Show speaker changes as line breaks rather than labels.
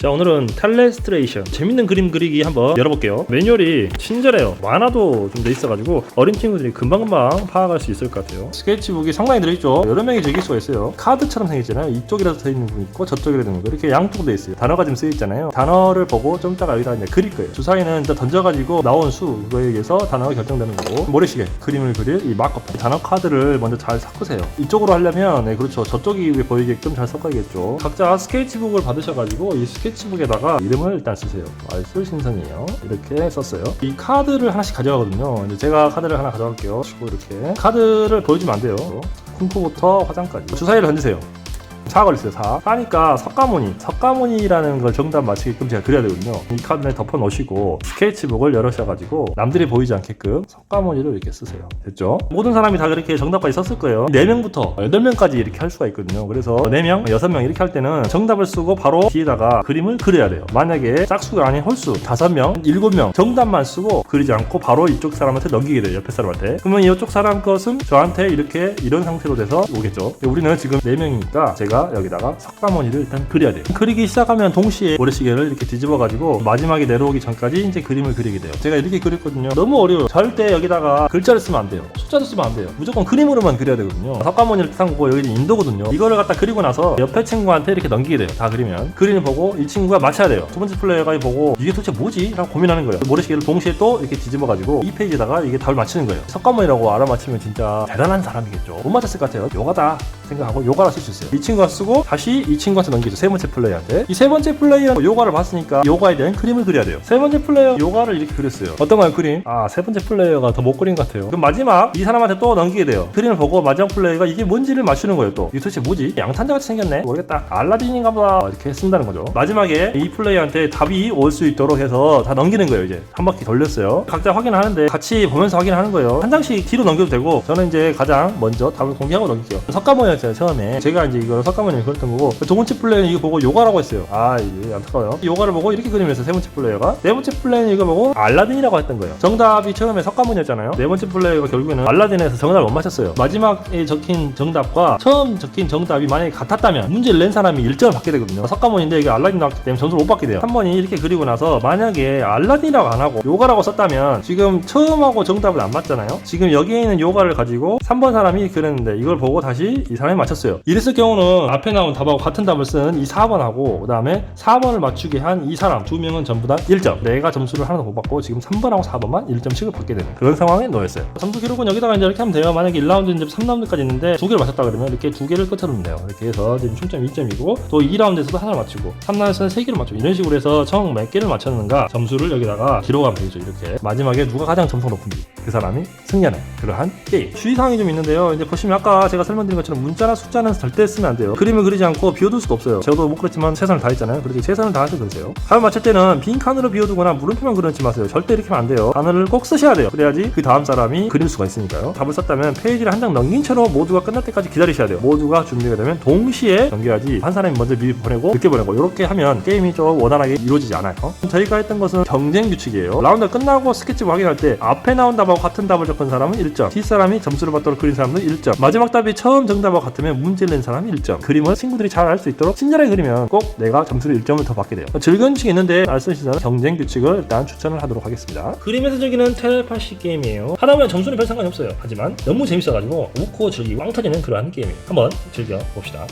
자 오늘은 텔레스트레이션. 재밌는 그림 그리기 한번 열어볼게요. 매뉴얼이 친절해요. 만화도 좀 돼 있어가지고 어린 친구들이 금방금방 파악할 수 있을 것 같아요. 스케치북이 상당히 들어있죠? 여러 명이 즐길 수가 있어요. 카드처럼 생겼잖아요 이쪽이라도 서 있는 분 있고 저쪽이라도 있는 거 이렇게 양쪽으로 돼 있어요. 단어가 좀 쓰여 있잖아요. 단어를 보고 좀 이따가 여기다 이제 그릴 거예요. 주사위는 일단 던져가지고 나온 수 그거에 의해서 단어가 결정되는 거고 모래시계 그림을 그릴 이 마커. 단어 카드를 먼저 잘 섞으세요. 이쪽으로 하려면 네 그렇죠. 저쪽이 보이게끔 잘 섞어야겠죠. 각자 스케치북을 받으셔가지고 이 스케치 북에다가 이름을 일단 쓰세요. 알쓸 신성이에요. 이렇게 썼어요. 이 카드를 하나씩 가져가거든요. 이제 제가 카드를 하나 가져갈게요. 치고 이렇게 카드를 보여주면 안 돼요. 쿵푸부터 화장까지. 주사위를 던지세요 4 걸렸어요 4 4니까 석가모니 석가모니라는 걸 정답 맞추게끔 제가 그려야 되거든요. 이 카드에 덮어 놓으시고 스케치북을 열으셔가지고 남들이 보이지 않게끔 석가모니를 이렇게 쓰세요. 됐죠? 모든 사람이 다 그렇게 정답까지 썼을 거예요. 4명부터 8명까지 이렇게 할 수가 있거든요. 그래서 4명, 6명 이렇게 할 때는 정답을 쓰고 바로 뒤에다가 그림을 그려야 돼요. 만약에 짝수가 아닌 홀수 5명, 7명 정답만 쓰고 그리지 않고 바로 이쪽 사람한테 넘기게 돼요 옆에 사람한테. 그러면 이쪽 사람 것은 저한테 이렇게 이런 상태로 돼서 오겠죠. 우리는 지금 4명이니까 제가 여기다가 석가모니를 일단 그려야 돼요. 그리기 시작하면 동시에 모래시계를 이렇게 뒤집어 가지고 마지막에 내려오기 전까지 이제 그림을 그리게 돼요. 제가 이렇게 그렸거든요. 너무 어려워요. 절대 여기다가 글자를 쓰면 안 돼요. 숫자도 쓰면 안 돼요. 무조건 그림으로만 그려야 되거든요. 석가모니를 뜻한 거고 여기는 인도거든요. 이거를 갖다 그리고 나서 옆에 친구한테 이렇게 넘기게 돼요. 다 그리면. 그림을 보고 이 친구가 맞춰야 돼요. 두 번째 플레이어가 보고 이게 도대체 뭐지? 라고 고민하는 거예요. 모래시계를 동시에 또 이렇게 뒤집어 가지고 이 페이지에다가 이게 답을 맞추는 거예요. 석가모니라고 알아맞히면 진짜 대단한 사람이겠죠. 못 맞췄을 것 같아요. 요가다 생각하고 요가라 쓸수 있어요. 이 친구가 쓰고 다시 이 친구한테 넘기죠. 세 번째 플레이어한테. 이 세 번째 플레이어는 요가를 봤으니까 요가에 대한 그림을 그려야 돼요. 세 번째 플레이어 요가를 이렇게 그렸어요. 어떤가요 그림? 아 세 번째 플레이어가 더 못 그린 것 같아요. 그럼 마지막 이 사람한테 또 넘기게 돼요. 그림을 보고 마지막 플레이어가 이게 뭔지를 맞추는 거예요 또. 이게 도대체 뭐지? 양탄자 같이 생겼네? 모르겠다. 알라딘인가 보다. 이렇게 쓴다는 거죠. 마지막에 이 플레이어한테 답이 올 수 있도록 해서 다 넘기는 거예요 이제. 한 바퀴 돌렸어요. 각자 확인하는데 같이 보면서 확인하는 거예요. 한 장씩 뒤로 넘겨도 되고 저는 이제 가장 먼저 답을 공개하고 넘길게요. 석가모니였 잖아요 처음에. 제가 이제 이걸 석가모니 그렸던 거고 두 번째 플레이어는 이거 보고 요가라고 했어요. 아 이게 안타까워요. 요가를 보고 이렇게 그리면서 세 번째 플레이어가. 네 번째 플레이어는 이거 보고 알라딘이라고 했던 거예요. 정답이 처음에 석가모니였잖아요. 네 번째 플레이어가 결국에는 알라딘에서 정답을 못 맞췄어요. 마지막에 적힌 정답과 처음 적힌 정답이 만약에 같았다면 문제를 낸 사람이 1점을 받게 되거든요. 석가모니인데 이게 알라딘 나왔기 때문에 점수를 못 받게 돼요. 한 번이 이렇게 그리고 나서 만약에 알라딘이라고 안 하고 요가라고 썼다면 지금 처음하고 정답은 안 맞잖아요. 지금 여기에 있는 요가를 가지고 3번 사람이 그렸는데 이걸 보고 다시 이 사람이 맞췄어요. 이랬을 경우는 앞에 나온 답하고 같은 답을 쓴 이 4번하고 그 다음에 4번을 맞추게 한 이 사람 두 명은 전부 다 1점. 내가 점수를 하나도 못 받고 지금 3번하고 4번만 1점씩을 받게 되는 그런 상황에 놓였어요. 점수 기록은 여기다가 이제 이렇게 하면 돼요. 만약에 1라운드 이제 3라운드까지 있는데 두 개를 맞췄다 그러면 이렇게 두 개를 끝으로 돼요. 이렇게 해서 지금 총점 2점이고 또 2라운드에서도 하나를 맞추고 3라운드에서는 세 개를 맞추고 이런 식으로 해서 총 몇 개를 맞췄는가 점수를 여기다가 기록하면 되죠 이렇게. 마지막에 누가 가장 점수가 높은지 그 사람이 승리하는 그러한 게임. 주의사항이 좀 있는데요. 이제 보시면 아까 제가 설명드린 것처럼 문 자나 숫자는 절대 쓰면 안 돼요. 그림을 그리지 않고 비워둘 수도 없어요. 저도 못 그렸지만 최선을 다했잖아요. 그래서 최선을 다해서 그리세요. 답을 맞출 때는 빈 칸으로 비워두거나 물음표만 그려놓지 마세요. 절대 이렇게 하면 안 돼요. 단어를 꼭 쓰셔야 돼요. 그래야지 그 다음 사람이 그릴 수가 있으니까요. 답을 썼다면 페이지를 한 장 넘긴 채로 모두가 끝날 때까지 기다리셔야 돼요. 모두가 준비가 되면 동시에 넘겨야지 한 사람이 먼저 미리 보내고 늦게 보내고 이렇게 하면 게임이 좀 원활하게 이루어지지 않아요. 저희가 했던 것은 경쟁 규칙이에요. 라운드 끝나고 스케치북 확인할 때 앞에 나온 답하고 같은 답을 적은 사람은 1점 뒷사람이 점수를 받도록 그린 사람은 1점 마지막 답이 처음 정답하고 같으면 문제를 낸 사람이 1점 그림을 친구들이 잘 알 수 있도록 친절하게 그리면 꼭 내가 점수를 1점을 더 받게 돼요. 즐거운 규칙이 있는데 시사는 경쟁 규칙을 일단 추천을 하도록 하겠습니다. 그림에서 즐기는 텔레파시 게임이에요. 하다 보면 점수는 별 상관이 없어요. 하지만 너무 재밌어가지고 웃고 즐기고 빵 터지는 그러한 게임이에요. 한번 즐겨봅시다